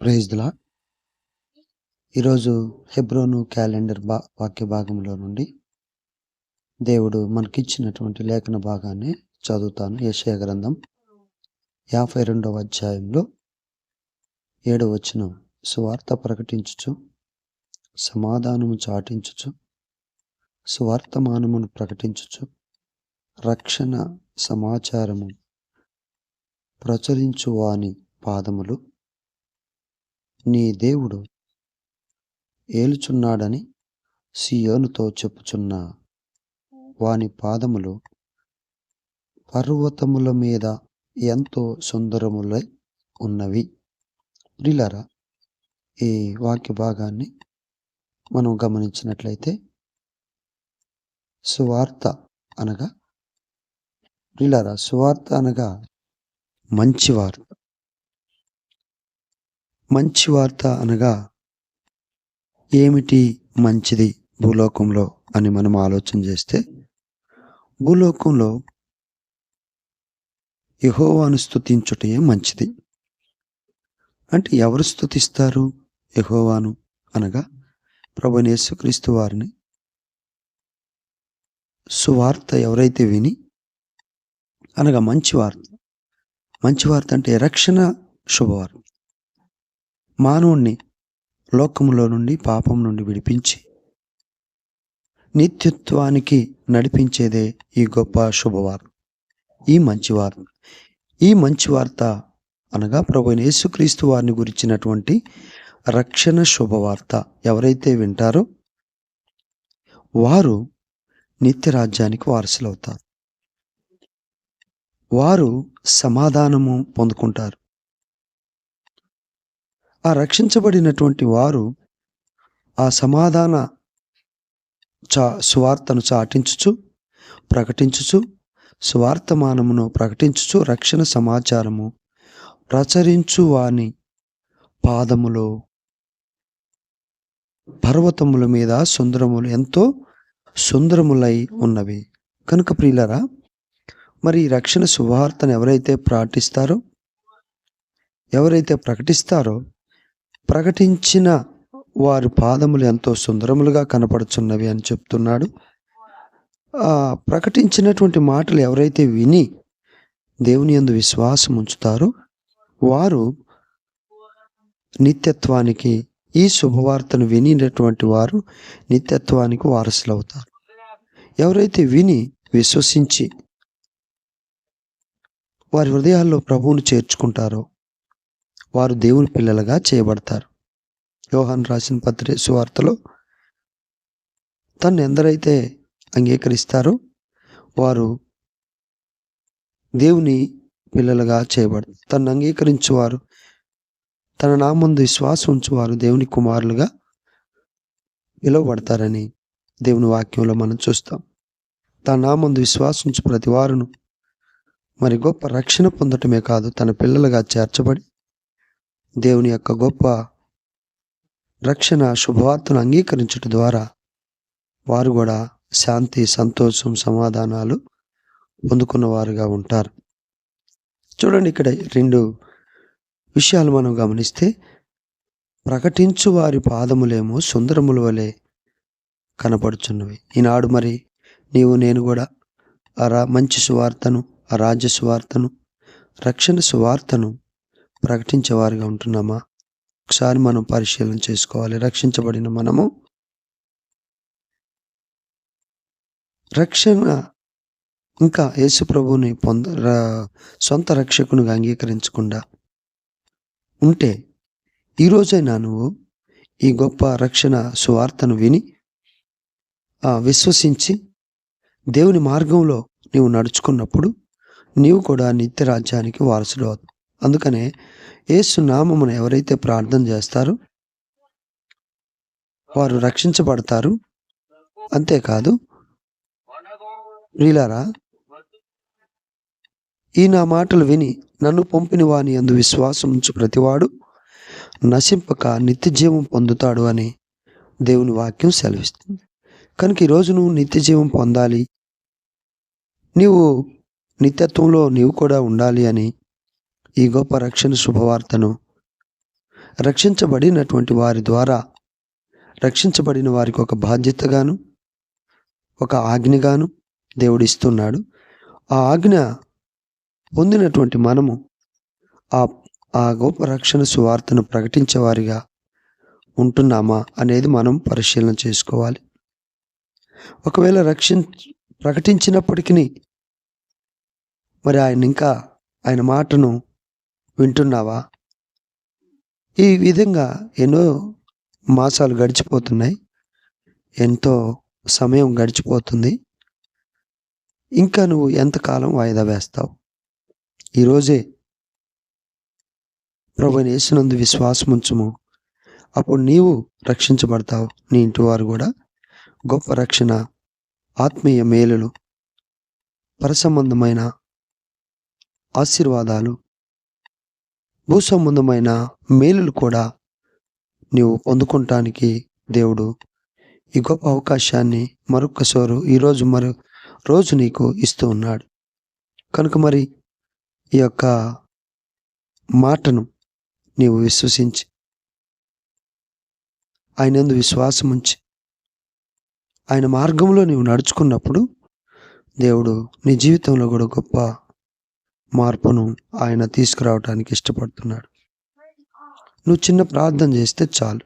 ప్రైజ్లా ఈరోజు హెబ్రోను క్యాలెండర్ బా వాక్య భాగంలో నుండి దేవుడు మనకిచ్చినటువంటి లేఖన భాగాన్ని చదువుతాను. యశయ గ్రంథం యాభై రెండవ అధ్యాయంలో ఏడవ వచ్చిన సువార్త ప్రకటించుచు సమాధానము చాటించుచు సువార్తమానమును ప్రకటించుచు రక్షణ సమాచారము ప్రచురించువాని పాదములు నీ దేవుడు ఏలుచున్నాడని సియోనుతో చెప్పుచున్న వాని పాదములు పర్వతముల మీద ఎంతో సుందరములై ఉన్నవి. ప్రిలరా ఈ వాక్య భాగాన్ని మనం గమనించినట్లయితే సువార్త అనగా ప్రిలరా సువార్త అనగా మంచి వార్త. మంచి వార్త అనగా ఏమిటి మంచిది భూలోకంలో అని మనం ఆలోచన చేస్తే భూలోకంలో యహోవాను స్తుతించుటే మంచిది. అంటే ఎవరు స్థుతిస్తారు యహోవాను అనగా ప్రభు యేసుక్రీస్తు వారిని? సువార్త ఎవరైతే విని అనగా మంచి వార్త. మంచి వార్త అంటే రక్షణ శుభవార్త. మానవుణ్ణి లోకములో నుండి పాపం నుండి విడిపించి నిత్యత్వానికి నడిపించేదే ఈ గొప్ప శుభవార్త ఈ మంచి వార్త. ఈ మంచి వార్త అనగా ప్రభు యేసుక్రీస్తు వారిని గురించినటువంటి రక్షణ శుభవార్త ఎవరైతే వింటారో వారు నిత్య రాజ్యానికి వారసులవుతారు. వారు సమాధానము పొందుకుంటారు. ఆ రక్షించబడినటువంటి వారు ఆ సమాధాన చా సువార్తను చాటించుచు ప్రకటించుచు స్వార్థమానమును ప్రకటించుచు రక్షణ సమాచారము ప్రచరించు వాని పాదములో పర్వతముల మీద సుందరములు ఎంతో సుందరములై ఉన్నవి. కనుక ప్రియులరా మరి రక్షణ సువార్తను ఎవరైతే ప్రార్థిస్తారో ఎవరైతే ప్రకటిస్తారో ప్రకటించిన వారి పాదములు ఎంతో సుందరములుగా కనపడుచున్నవి అని చెప్తున్నాడు. ప్రకటించినటువంటి మాటలు ఎవరైతే విని దేవుని యందు విశ్వాసం ఉంచుతారో వారు నిత్యత్వానికి ఈ శుభవార్తను వినినటువంటి వారు నిత్యత్వానికి వారసులు అవుతారు ఎవరైతే విని విశ్వసించి వారి హృదయాల్లో ప్రభువును చేర్చుకుంటారో వారు దేవుని పిల్లలుగా చేయబడతారు. యోహాన్ రాసిన పత్రి సువార్తలో తను ఎందరైతే అంగీకరిస్తారో వారు దేవుని పిల్లలుగా చేయబడతారు తను అంగీకరించువారు తన నామందు విశ్వాసం ఉంచువారు దేవుని కుమారులుగా పిలువబడతారని దేవుని వాక్యంలో మనం చూస్తాం. తన నామందు విశ్వాసించు ప్రతి వారును మరి గొప్ప రక్షణ పొందటమే కాదు తన పిల్లలుగా చేర్చబడి దేవుని యొక్క గొప్ప రక్షణ శుభవార్తను అంగీకరించడం ద్వారా వారు కూడా శాంతి సంతోషం సమాధానాలు పొందుకున్నవారుగా ఉంటారు. చూడండి ఇక్కడ రెండు విషయాలు మనం గమనిస్తే ప్రకటించు వారి పాదములేమో సుందరముల వలె కనపడుచున్నవి. ఈనాడు మరి నీవు నేను కూడా ఆ రా మంచి సువార్తను ఆ రాజ్య సువార్తను రక్షణ సువార్తను ప్రకటించేవారుగా ఉంటున్నామా? ఒకసారి మనం పరిశీలన చేసుకోవాలి. రక్షించబడిన మనము రక్షణ ఇంకా యేసు ప్రభుని పొంద సొంత రక్షకునిగా అంగీకరించకుండా ఉంటే ఈరోజైనా నువ్వు ఈ గొప్ప రక్షణ సువార్తను విని విశ్వసించి దేవుని మార్గంలో నీవు నడుచుకున్నప్పుడు నీవు కూడా నిత్య రాజ్యానికి వారసుడు అవుతావు. అందుకనే యేసు నామమును ఎవరైతే ప్రార్థన చేస్తారో వారు రక్షించబడతారు. అంతేకాదు వీలారా ఈ నా మాటలు విని నన్ను పంపిన వాని అందు విశ్వాసం ఉంచు ప్రతివాడు నశింపక నిత్యజీవం పొందుతాడు అని దేవుని వాక్యం సెలవిస్తుంది. కనుక ఈరోజు నువ్వు నిత్యజీవం పొందాలి. నీవు నిత్యత్వంలో నీవు కూడా ఉండాలి అని ఈ గొప్ప రక్షణ శుభవార్తను. రక్షించబడినటువంటి వారి ద్వారా రక్షించబడిన వారికి ఒక బాధ్యతగాను ఒక ఆజ్ఞగాను దేవుడు ఇస్తున్నాడు. ఆ ఆజ్ఞ పొందినటువంటి మనము ఆ ఆ గొప్ప రక్షణ సువార్తను ప్రకటించేవారిగా ఉంటున్నామా అనేది మనం పరిశీలన చేసుకోవాలి. ఒకవేళ రక్షిం ప్రకటించినప్పటికీ మరి ఆయన ఇంకా ఆయన మాటను వింటున్నావా? ఈ విధంగా ఎన్నో మాసాలు గడిచిపోతున్నాయి. ఎంతో సమయం గడిచిపోతుంది. ఇంకా నువ్వు ఎంతకాలం వాయిదా వేస్తావు? ఈరోజే ప్రభు యేసునందు విశ్వాసం ఉంచుము. అప్పుడు నీవు రక్షించబడతావు. నీ ఇంటి వారు కూడా గొప్ప రక్షణ ఆత్మీయ మేలులు పరసంబంధమైన ఆశీర్వాదాలు భూ సంబంధమైన మేలులు కూడా నీవు పొందుకుంటానికి దేవుడు ఈ గొప్ప అవకాశాన్ని మరొక్కసారి ఈరోజు మరో రోజు నీకు ఇస్తూ ఉన్నాడు. కనుక మరి ఈ యొక్క మాటను నీవు విశ్వసించి ఆయనందు విశ్వాసం ఉంచి ఆయన మార్గంలో నీవు నడుచుకున్నప్పుడు దేవుడు నీ జీవితంలో కూడా గొప్ప మార్పును ఆయన తీసుకురావడానికి ఇష్టపడుతున్నాడు. నువ్వు చిన్న ప్రార్థన చేస్తే చాలు.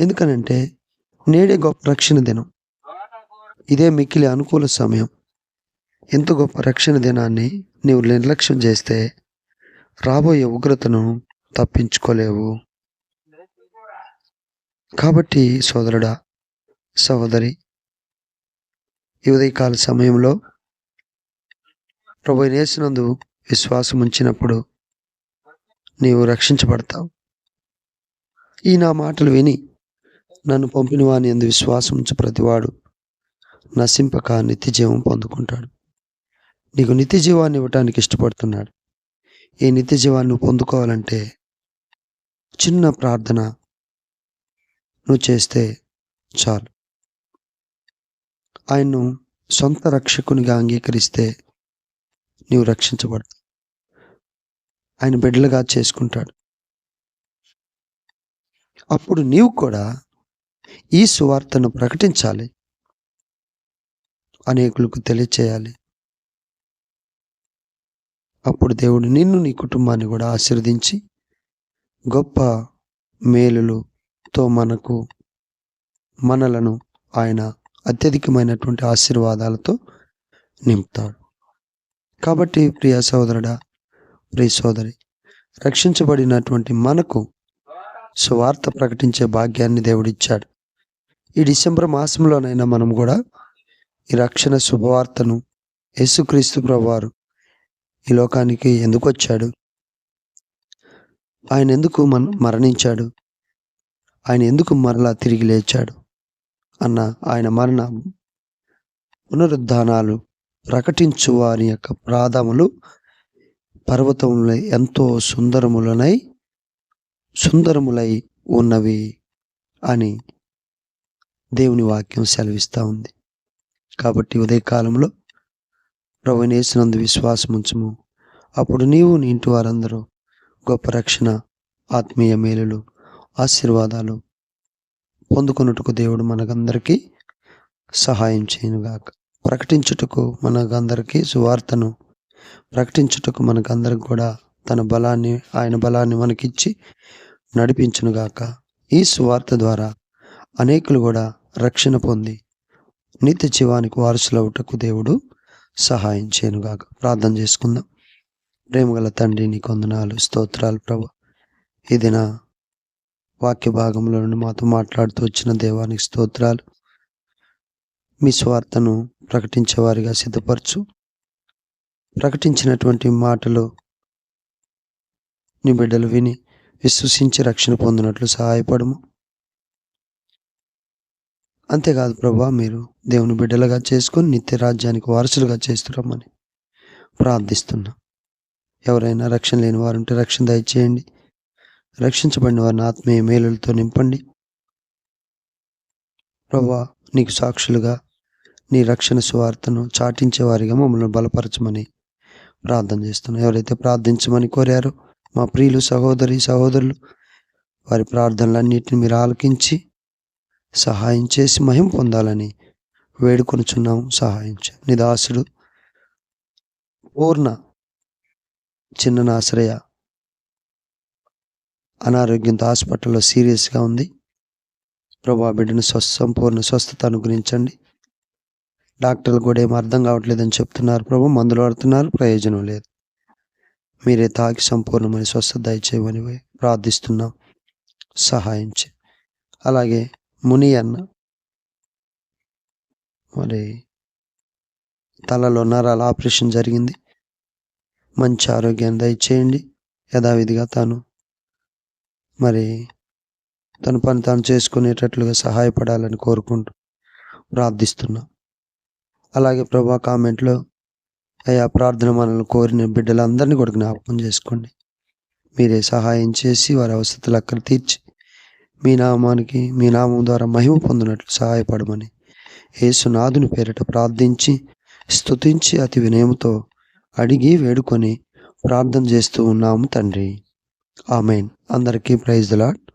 ఎందుకనంటే నేడే గొప్ప రక్షణ దినం. ఇదే మిక్కిలి అనుకూల సమయం. ఎంత గొప్ప రక్షణ దినాన్ని నీవు నిర్లక్ష్యం చేస్తే రాబోయే ఉగ్రతను తప్పించుకోలేవు. కాబట్టి సోదరుడా సహోదరి ఈ ఉదయకాల సమయంలో ప్రభు నేసినందు విశ్వాసం ఉంచినప్పుడు నీవు రక్షించబడతావు. ఈ నా మాటలు విని నన్ను పంపిన వాని ఎందు విశ్వాసం ఉంచు ప్రతివాడు నశింపక నిత్య జీవం పొందుకుంటాడు. నీకు నిత్య జీవాన్ని ఇవ్వటానికి ఇష్టపడుతున్నాడు. ఈ నిత్య జీవాన్ని పొందుకోవాలంటే చిన్న ప్రార్థన నువ్వు చేస్తే చాలు. ఆయన్ను సొంత రక్షకునిగా అంగీకరిస్తే నీవు రక్షించబడతావు. ఆయన బిడ్డలుగా చేసుకుంటాడు. అప్పుడు నీవు కూడా ఈ సువార్తను ప్రకటించాలి. అనేకులకు తెలియచేయాలి. అప్పుడు దేవుడు నిన్ను నీ కుటుంబాన్ని కూడా ఆశీర్వదించి గొప్ప మేలులతో మనకు మనలను ఆయన అత్యధికమైనటువంటి ఆశీర్వాదాలతో నింపుతాడు. కాబట్టి ప్రియ సోదరుడా ప్రియ సోదరి రక్షించబడినటువంటి మనకు సువార్త ప్రకటించే భాగ్యాన్ని దేవుడిచ్చాడు. ఈ డిసెంబర్ మాసంలోనైనా మనం కూడా ఈ రక్షణ శుభవార్తను యేసుక్రీస్తు ప్రభువారు ఈ లోకానికి ఎందుకు వచ్చాడు ఆయన ఎందుకు మన మరణించాడు? ఆయన ఎందుకు మరలా తిరిగి లేచాడు? అన్న ఆయన మరణ పునరుద్ధానాలు ప్రకటించు వారి యొక్క ప్రాధములు పర్వతములై ఎంతో సుందరములనై సుందరములై ఉన్నవి అని దేవుని వాక్యం సెలవిస్తూ ఉంది. కాబట్టి ఉదయకాలంలో ప్రభునేసినందు విశ్వాసం ఉంచము అప్పుడు నీవు నీ ఇంటి వారందరూ గొప్ప రక్షణ ఆత్మీయ మేలులు ఆశీర్వాదాలు పొందుకొనుటకు దేవుడు మనకందరికీ సహాయం చేయనుగాక. ప్రకటించుటకు మనకందరికీ సువార్తను ప్రకటించుటకు మనకందరికి కూడా తన బలాన్ని ఆయన బలాన్ని మనకిచ్చి నడిపించునుగాక. ఈ సువార్త ద్వారా అనేకులు కూడా రక్షణ పొంది నిత్య జీవానికి వారసులవుటకు దేవుడు సహాయం చేయనుగాక ప్రార్థన చేసుకుందాం. ప్రేమగల తండ్రి నీ కొందనాలు స్తోత్రాలు ప్రభు. ఇది నా వాక్య భాగంలో నుండి మాతో మాట్లాడుతూ వచ్చిన దేవానికి స్తోత్రాలు. మీ స్వార్థను ప్రకటించేవారిగా సిద్ధపరచు. ప్రకటించినటువంటి మాటలు నీ బిడ్డలు విని విశ్వసించి రక్షణ పొందినట్లు సహాయపడము. అంతేకాదు ప్రభా మీరు దేవుని బిడ్డలుగా చేసుకొని నిత్య రాజ్యానికి వారసులుగా చేస్తున్నామని ప్రార్థిస్తున్నా. ఎవరైనా రక్షణ లేని వారు ఉంటే రక్షణ దయచేయండి. రక్షించబడిన వారిని ఆత్మీయ మేలులతో నింపండి. ప్రభా నీకు సాక్షులుగా నీ రక్షణ సువార్తను చాటించే వారిగా మమ్మల్ని బలపరచమని ప్రార్థన చేస్తున్నాం. ఎవరైతే ప్రార్థించమని కోరారో మా ప్రియులు సహోదరి సహోదరులు వారి ప్రార్థనలన్నింటిని మీరు ఆలకించి సహాయం చేసి మహిం పొందాలని వేడుకొనుచున్నాము. సహాయం నిదాసుడు పూర్ణ చిన్ననాశ్రయ అనారోగ్యంతో హాస్పిటల్లో సీరియస్గా ఉంది. ప్రభా బిడ్డను స్వస్థ సంపూర్ణ స్వస్థత అనుగ్రహించండి. డాక్టర్లు కూడా ఏం అర్థం కావట్లేదని చెప్తున్నారు ప్రభు మందులు వాడుతున్నారు ప్రయోజనం లేదు. మీరే తాకి సంపూర్ణమైన స్వస్థత దయచేయమని ప్రార్థిస్తున్నాం. సహాయించి అలాగే ముని అన్న మరి తలలో నరాల ఆపరేషన్ జరిగింది. మంచి ఆరోగ్యాన్ని దయచేయండి. యథావిధిగా తాను మరి తన పని తాను చేసుకునేటట్లుగా సహాయపడాలని కోరుకుంటూ ప్రార్థిస్తున్నాం. అలాగే ప్రభా కామెంట్లో అయా ప్రార్థన మనల్ని కోరిన బిడ్డలందరినీ కూడా జ్ఞాపకం చేసుకోండి. మీరే సహాయం చేసి వారి అవసరతలు అక్కడ తీర్చి మీ నామానికి మీ నామం ద్వారా మహిమ పొందినట్లు సహాయపడమని యేసునాథుని పేరిట ప్రార్థించి స్తుతించి అతి వినయముతో అడిగి వేడుకొని ప్రార్థన చేస్తూ ఉన్నాము తండ్రి. ఆమెన్. అందరికీ ప్రైజ్ లాట్